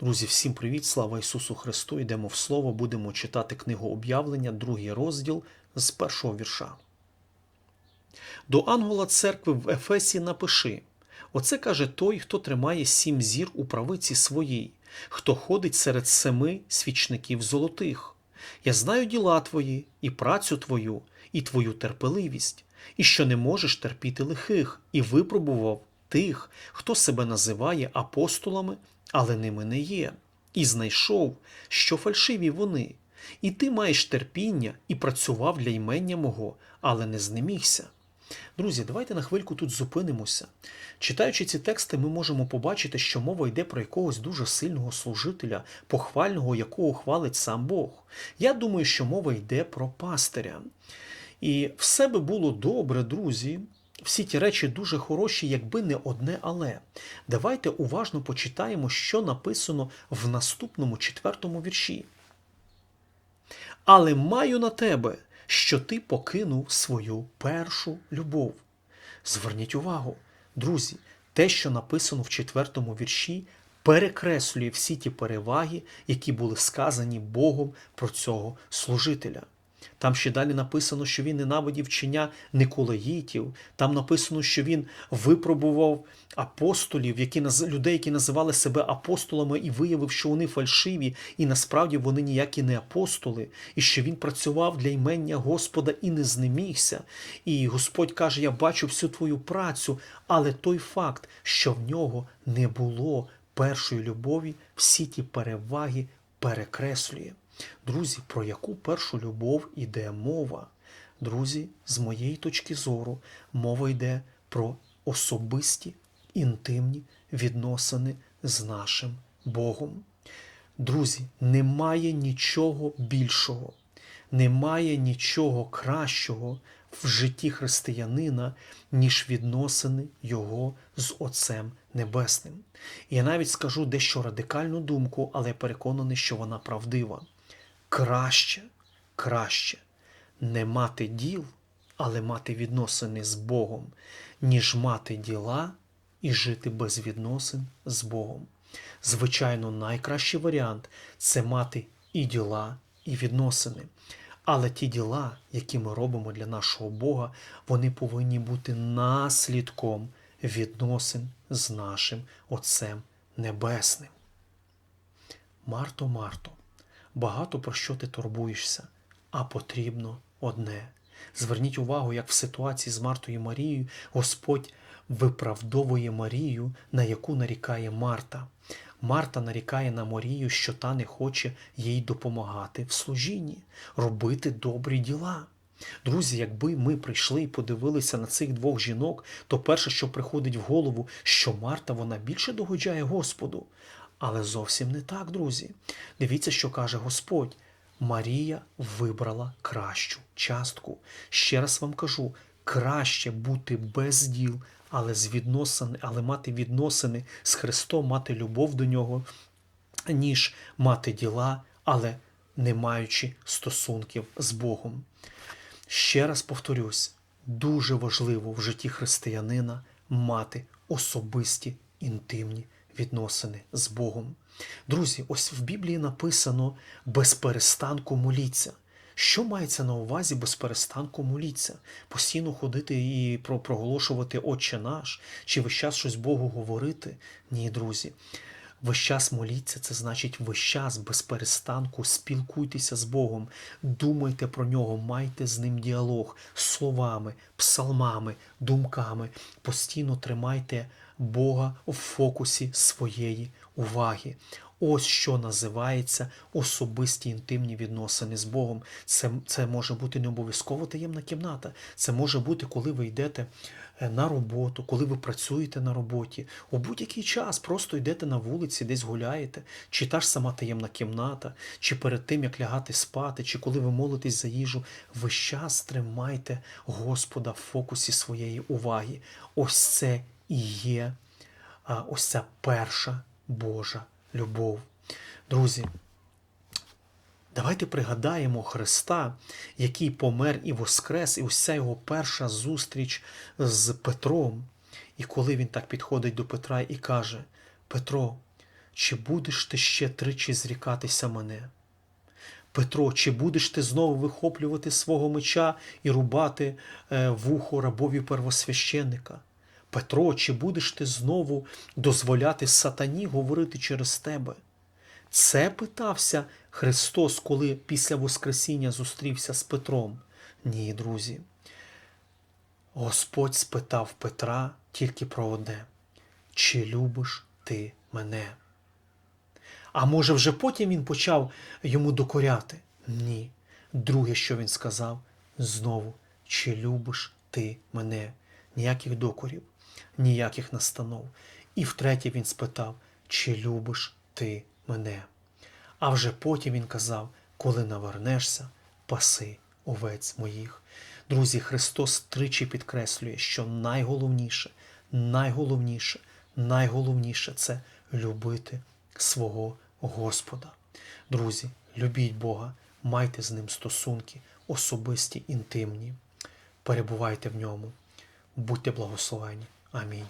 Друзі, всім привіт! Слава Ісусу Христу! Йдемо в Слово, будемо читати книгу об'явлення, другий розділ з першого вірша. До ангела церкви в Ефесі напиши: Оце каже той, хто тримає сім зір у правиці своїй, хто ходить серед семи свічників золотих. Я знаю діла твої, і працю твою, і твою терпеливість, і що не можеш терпіти лихих, і випробував тих, хто себе називає апостолами, але ними не є, і знайшов, що фальшиві вони. І ти маєш терпіння і працював для ймення мого, але не знемігся. Друзі, давайте на хвильку тут зупинимося. Читаючи ці тексти, ми можемо побачити, що мова йде про якогось дуже сильного служителя, похвального, якого хвалить сам Бог. Я думаю, що мова йде про пастиря. І все би було добре, друзі. Всі ті речі дуже хороші, якби не одне але. Давайте уважно почитаємо, що написано в наступному четвертому вірші. Але маю на тебе, що ти покинув свою першу любов. Зверніть увагу, друзі, те, що написано в четвертому вірші, перекреслює всі ті переваги, які були сказані Богом про цього служителя. Там ще далі написано, що він ненавидів вчення Николаїтів. Там написано, що він випробував апостолів, які людей, які називали себе апостолами, і виявив, що вони фальшиві, і насправді вони ніякі не апостоли, і що він працював для імення Господа і не знемігся. І Господь каже: Я бачу всю твою працю, але той факт, що в нього не було першої любові, всі ті переваги перекреслює. Друзі, про яку першу любов іде мова? Друзі, з моєї точки зору, мова йде про особисті інтимні відносини з нашим Богом. Друзі, немає нічого більшого, немає нічого кращого в житті християнина, ніж відносини його з Отцем Небесним. Я навіть скажу дещо радикальну думку, але я переконаний, що вона правдива. Краще, краще не мати діл, але мати відносини з Богом, ніж мати діла і жити без відносин з Богом. Звичайно, найкращий варіант це мати і діла, і відносини. Але ті діла, які ми робимо для нашого Бога, вони повинні бути наслідком відносин з нашим Отцем Небесним. Марто, Марто, багато про що ти турбуєшся, а потрібно одне. Зверніть увагу, як в ситуації з Мартою і Марією Господь виправдовує Марію, на яку нарікає Марта. Марта нарікає на Марію, що та не хоче їй допомагати в служінні, робити добрі діла. Друзі, якби ми прийшли і подивилися на цих двох жінок, то перше, що приходить в голову, що Марта вона більше догоджає Господу. Але зовсім не так, друзі. Дивіться, що каже Господь. Марія вибрала кращу частку. Ще раз вам кажу: краще бути без діл, але з відносини, але мати відносини з Христом, мати любов до нього, ніж мати діла, але не маючи стосунків з Богом. Ще раз повторюсь, дуже важливо в житті християнина мати особисті інтимні відносини з Богом. Друзі, ось в Біблії написано без перестанку моліться. Що мається на увазі без перестанку моліться? Постійно ходити і проголошувати Отче наш, чи весь час щось Богу говорити? Ні, друзі. Весь час моліться, це значить весь час без перестанку спілкуйтеся з Богом, думайте про нього, майте з ним діалог словами, псалмами, думками. Постійно тримайте Бога в фокусі своєї уваги. Ось що називається особисті інтимні відносини з Богом. Це, це може бути не обов'язково таємна кімната. Це може бути, коли ви йдете е, на роботу, коли ви працюєте на роботі. У будь-який час просто йдете на вулиці, десь гуляєте, чи та ж сама таємна кімната, чи перед тим, як лягати спати, чи коли ви молитесь за їжу. Весь час тримайте Господа в фокусі своєї уваги. Ось це і є ось ця перша Божа любов. Друзі, давайте пригадаємо Христа, який помер і воскрес, і ось ця його перша зустріч з Петром. І коли він так підходить до Петра і каже: Петро, чи будеш ти ще тричі зрікатися мене? Петро, чи будеш ти знову вихоплювати свого меча і рубати е, вухо рабові первосвященника? Петро, чи будеш ти знову дозволяти сатані говорити через тебе? Це питався Христос, коли після Воскресіння зустрівся з Петром. Ні, друзі. Господь спитав Петра тільки про одне: чи любиш ти мене? А може, вже потім він почав йому докоряти? Ні. Друге, що він сказав, знову, чи любиш ти мене? Ніяких докорів, ніяких настанов. І втретє він спитав, чи любиш ти мене? А вже потім він казав, коли навернешся, паси овець моїх. Друзі, Христос тричі підкреслює, що найголовніше, найголовніше, найголовніше це любити свого Господа. Друзі, любіть Бога, майте з ним стосунки, особисті, інтимні. Перебувайте в ньому. Будьте благословені. Амінь.